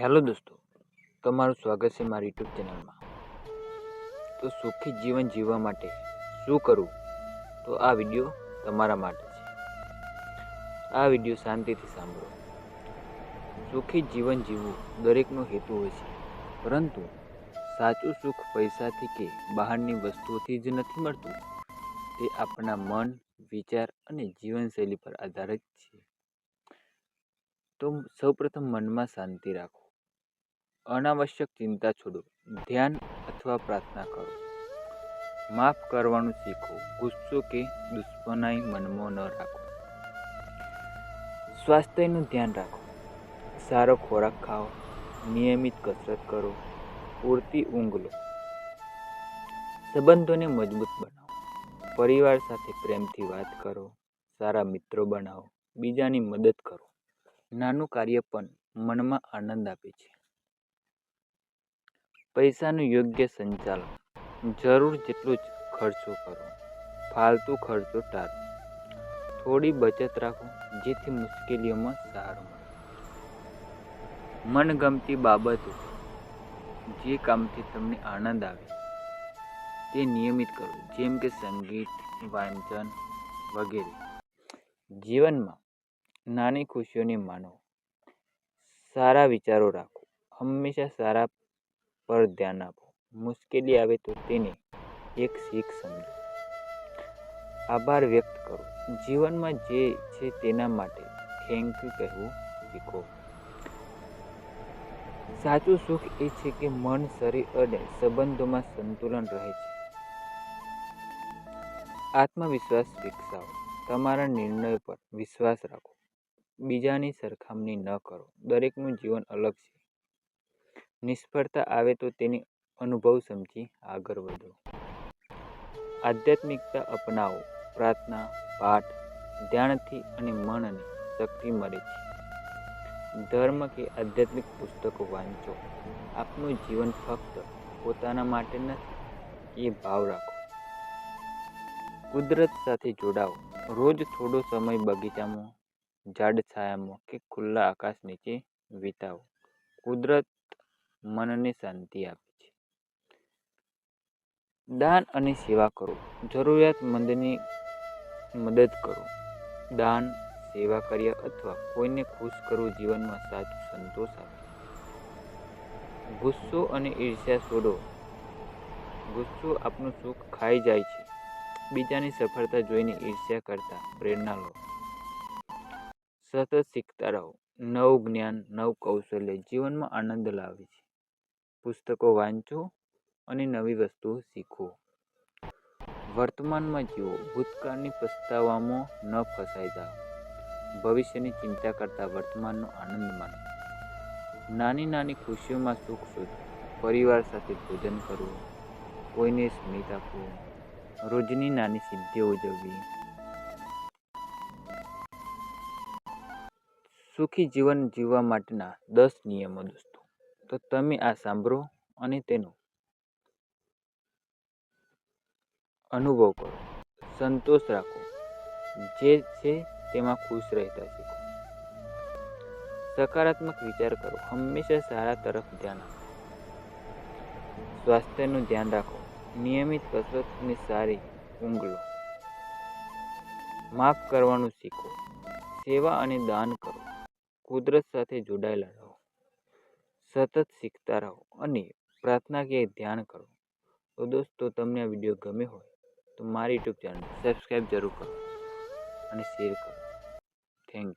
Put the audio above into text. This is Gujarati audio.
હેલો દોસ્તો, તમારું સ્વાગત છે મારી યુટ્યુબ ચેનલમાં. તો સુખી જીવન જીવવા માટે શું કરવું? તો આ વીડિયો તમારા માટે છે. આ વીડિયો શાંતિથી સાંભળો. સુખી જીવન જીવવું દરેકનો હેતુ હોય છે, પરંતુ સાચું સુખ પૈસાથી કે બહારની વસ્તુઓથી જ નથી મળતું. તે આપણા મન, વિચાર અને જીવનશૈલી પર આધારિત છે. તો સૌપ્રથમ મનમાં શાંતિ રાખો. અનાવશ્યક ચિંતા છોડો. ધ્યાન અથવા પ્રાર્થના કરો. માફ કરવાનું શીખો. ગુસ્સો કે દુશ્મનાઈ મનમાં ન રાખો. સ્વાસ્થ્યનું ધ્યાન રાખો. સારો ખોરાક ખાઓ. નિયમિત કસરત કરો. પૂરતી ઊંઘ લો. સંબંધોને મજબૂત બનાવો. પરિવાર સાથે પ્રેમથી વાત કરો. સારા મિત્રો બનાવો. બીજાની મદદ કરો. નાનું કાર્ય પણ મનમાં આનંદ આપે છે. પૈસાનું યોગ્ય સંચાલન. જરૂર જેટલું જ ખર્ચો કરો. ફાલતુ ખર્ચો ટાળો. થોડી બચત રાખો, જેથી મુશ્કેલીઓમાં સહારો મળે. મનગમતી બાબતો. જે કામથી તમને આનંદ આવે, તે નિયમિત કરો. જેમ કે સંગીત, વાંચન વગેરે. જીવનમાં નાની ખુશીઓને માનો સારા વિચારો રાખો. હંમેશા સારા પર ધ્યાન આપો. મુશ્કેલી આવે તો તેને એક શીખ સમજો. આભાર વ્યક્ત કરો. જીવનમાં જે છે તેના માટે થેન્ક યુ કહેવું શીખો. સાચું સુખ એ છે કે મન, શરીર અને સંબંધોમાં સંતુલન રહે છે. આત્મવિશ્વાસ વિકસાવો. તમારા નિર્ણય પર વિશ્વાસ રાખો. બીજાની સરખામણી ન કરો. દરેકનું જીવન અલગ છે. નિષ્ફળતા આવે તો તેની અનુભવ સમજી આગળ વધો. આધ્યાત્મિકતા અપનાવો, પ્રાર્થના, પાઠ, ધ્યાનથી અને મનને શક્તિ મળે છે. ધર્મ કે આધ્યાત્મિક પુસ્તકો વાંચો. આપનું જીવન ફક્ત પોતાના માટે નથી, એ ભાવ રાખો. કુદરત સાથે જોડાઓ. રોજ થોડો સમય બગીચામાં, ઝાડ છાયામાં કે ખુલ્લા આકાશ નીચે વિતાવો. કુદરત મનને શાંતિ આપે છે. દાન અને સેવા કરો. જરૂરિયાતમંદની મદદ કરો. દાન, સેવા કર્યા અથવા કોઈને ખુશ કરવું જીવનમાં સાચું સંતોષ આપે. ગુસ્સો અને ઈર્ષ્યા છોડો ગુસ્સો આપનું સુખ ખાઈ જાય છે. બીજાની સફળતા જોઈને ઈર્ષ્યા કરતા પ્રેરણા લો. સતત શીખતા રહો. નવું જ્ઞાન, નવું કૌશલ્ય જીવનમાં આનંદ લાવે છે. પુસ્તકો વાંચો અને નવી વસ્તુઓ શીખો. વર્તમાનમાં જીવો ભૂતકાળની પસ્તાવામાં ન ફસાઈ જાઓ. ભવિષ્યની ચિંતા કરતાં વર્તમાનનો આનંદ માનો નાની નાની ખુશીઓમાં સુખ શોધો. પરિવાર સાથે ભોજન કરવું કોઈને સ્મિત આપવું રોજની નાની સિદ્ધિઓ ઉજવવી. સુખી જીવન જીવવા માટેના દસ નિયમો દોસ્તો. તો તમે આ સાંભળો અને તેનો અનુભવ કરો. સંતોષ રાખો. જે છે તેમાં ખુશ રહેતા શીખો. સકારાત્મક વિચાર કરો. હંમેશા સારા તરફ ધ્યાન આપો. સ્વાસ્થ્યનું ધ્યાન રાખો. નિયમિત કસરત અને સારી ઊંઘ લો. માફ કરવાનું શીખો. સેવા અને દાન કરો. કુદરત સાથે જોડાયેલા રહો. સતત શીખતા રહો અને પ્રાર્થના કે ધ્યાન કરો. તો દોસ્તો, તમને આ વીડિયો ગમે હોય, તો મારી યુટ્યુબ ચેનલ સબસ્ક્રાઈબ જરૂર કરો અને શેર કરો. Thank you